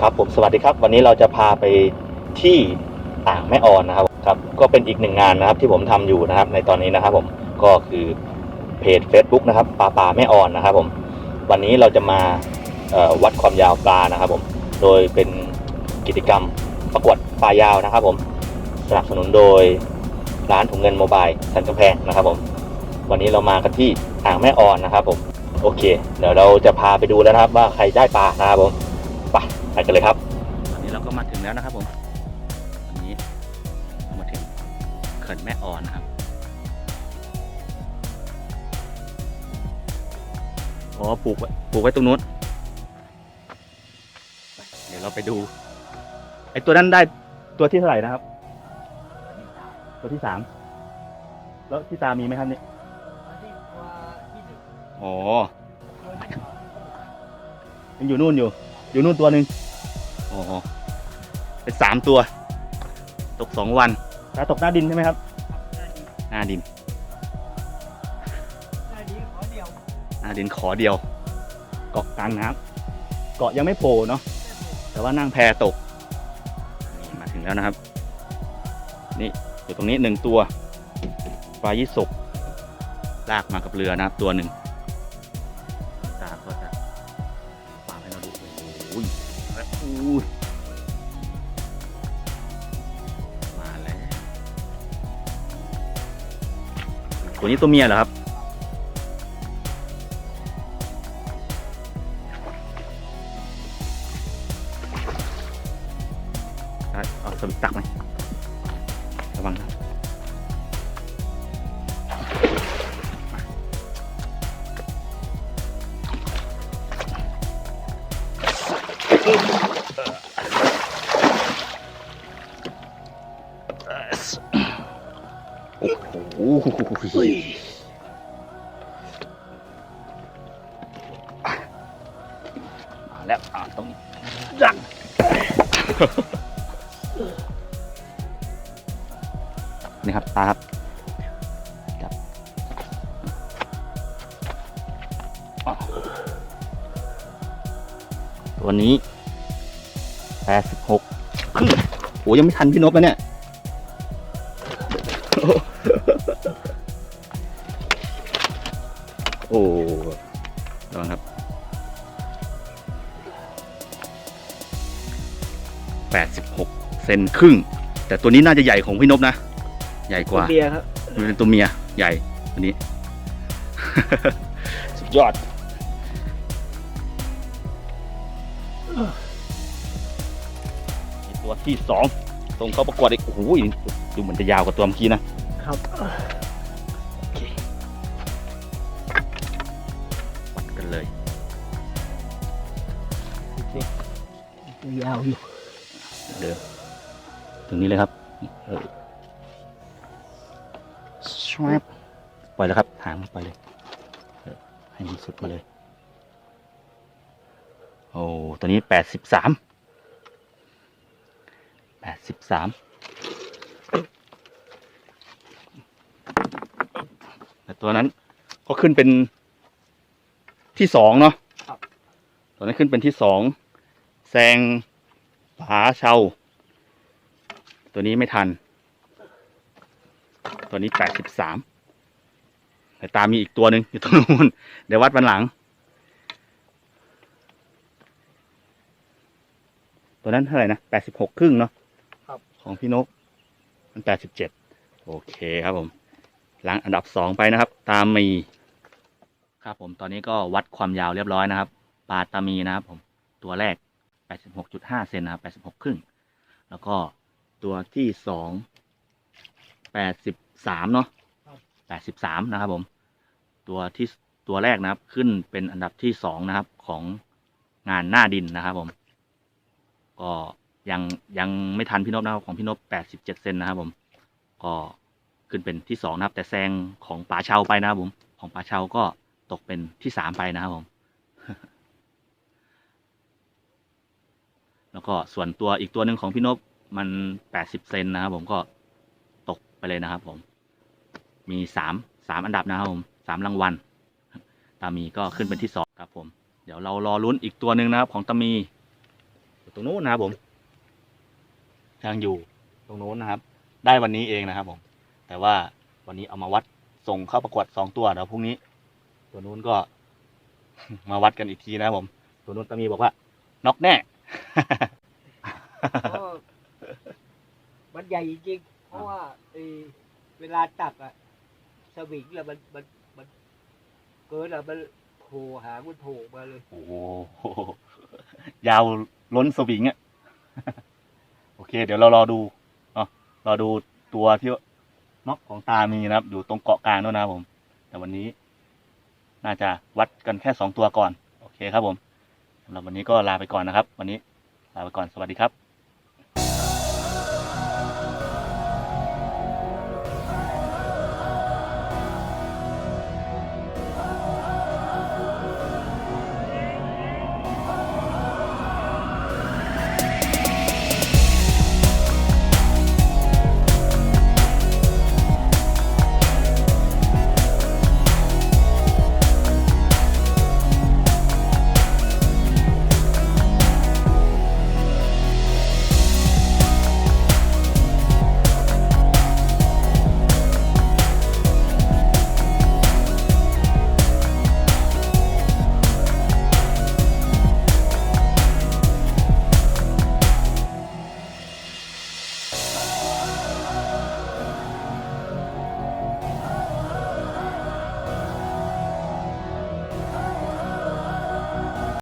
ครับผมสวัสดีครับ วันนี้เราจะพาไปที่อ่างแม่ออนนะครับครับ ก็เป็นอีกหนึ่งงานนะครับที่ผมทำอยู่นะครับ ในตอนนี้นะครับผมก็คือเพจ Facebook นะครับปลาป่าแม่ออนนะครับผมวันนี้เราจะมาวัดความยาวปลานะครับผมโดยเป็นกิจกรรมประกวดปลายาวนะครับผมสนับสนุนโดยร้านถุงเงินโมบายสันกำแพงนะครับผมวันนี้เรามากันที่อ่างแม่ออนนะครับผมโอเค เดี๋ยวเราจะพาไปดูแล้วนะครับว่าใครได้ปลานะครับผมไป ไปกันเลยครับ ตอนนี้เราก็มาถึงแล้วนะครับผมตอนนี้เรามาถึงเขื่อนแม่ออนนะครับอ๋อปลูกไว้ปลูกไว้ตรงนู้นไปเดี๋ยวเราไปดู ไอตัวนั้นได้ตัวที่เท่าไหร่นะครับ ตัวที่สามแล้วที่ตามีไหมครับเนี่ยอ๋อยังอยู่นู่นอยู่ อยู่นู่นตัวหนึ่งอ๋อเป็นสามตัว ตกสองวันตาตกหน้าดินใช่ไหมครับ หน้าดิน หน้าดินขอเดียว เกาะกลางน้ำเกาะยังไม่โผล่เนาะ แต่ว่านั่งแพตก นี่มาถึงแล้วนะครับ นี่อยู่ตรงนี้หนึ่งตัวปลายี่สกลากมากับเรือนะครับตัวหนึ่ง อ้ยอู้ยมาแล้วตัวนี้ตัวเมียเหรอครับเอาเอาสวิตตักไหมระวังครับ โอ้โหมาแล้วอ่าตรงนี้ยักนี่ครับ ตาครับจับอ้าวตัวนี้แปดสิบหกครึ่งโอ้ยังไม่ทันพี่นพนะเนี่ย โอ้ระวังครับแปดสิบหกเซนครึ่ง แต่ตัวนี้น่าจะใหญ่ของพี่นพนะ ใหญ่กว่าเบียร์ครับมันเป็นตัวเมียใหญ่ตัวนี้ สุดยอดนี่ตัวที่สองส่งเข้าประกวดอีกโอ้โหดูเหมือนจะยาวกว่าตัวเมื่อกี้นะ ครับโอเควัดกันเลยยาวอยู่เดินตรงนี้เลยครับเออชวบปล่อยแล้วครับหางมันไปเลยเออให้มันสุดมาเลย โอ้ตัวนี้แปดสิบสามแปดสิบสาม ต่ตัวนั้นก็ขึ้นเป็นที่สองเนาะตัวนั้นขึ้นเป็นที่สองแซงผาเชาตัวนี้ไม่ทัน ตัวนี้แปดสิบสามแต่ตามมีอีกตัวหนึ่งอยู่ตรงนู้นเดี๋ยววัดวันหลัง ตัวนั้นเท่าไหร่นะแปดสิบหกครึ่งเนาะครับของพี่นก มันแปดสิบเจ็ดโอเคครับผม หลังอันดับสองไปนะครับ ตามมีครับผมตอนนี้ก็วัดความยาวเรียบร้อยนะครับ ปลาตามีนะครับผมตัวแรก 86.5เซนนะครับ86ครึ่งแล้วก็ตัวที่สอง83เนาะ83นะครับ ผม ตัวที่ตัวแรกนะครับ ขึ้นเป็นอันดับที่สองนะครับของงานหน้าดินนะครับ ผม ก็ยังยังไม่ทันพี่นพนะครับของพี่นพ87เซนนะครับ ผม ก็ ขึ้นเป็นที่สองนะครับ แต่แซงของป่าเชาไปนะครับผม ของป่าเชาก็ตกเป็นที่สามไปนะครับผม แล้วก็ส่วนตัวอีกตัวหนึ่งของพี่นพมันแปดสิบเซนนะครับผมก็ตกไปเลยนะครับผม มีสามสามอันดับนะครับผมสามรางวัลตามีก็ขึ้นเป็นที่สองครับผม เดี๋ยวเรารอลุ้นอีกตัวหนึ่งนะครับ ของตามีตรงนู้นนะครับผมยังอยู่ตรงนู้นนะครับ ได้วันนี้เองนะครับผม แต่ว่าวันนี้เอามาวัดส่งเข้าประกวดสองตัวเดี๋ยวพรุ่งนี้ ตัวนู้นก็ มาวัดกันอีกทีนะครับผม ตัวนู้นตามีบอกว่าน็อกแน่ ก็มันใหญ่จริงๆเพราะว่าไอ้เวลาตักอะสวิงแล้วมันมันมันเกินอะมันโผล่หางมันโผล่มาเลย โอ้โหยาวล้นสวิงอะ โอเค เดี๋ยวเรารอดูเนาะรอดูตัวที่ นาะของตามีนะครับ อยู่ตรงเกาะกลางด้วยนะครับผม แต่วันนี้ น่าจะวัดกันแค่สองตัวก่อน โอเคครับผมสำหรับวันนี้ก็ลาไปก่อนนะครับ วันนี้ลาไปก่อนสวัสดีครับ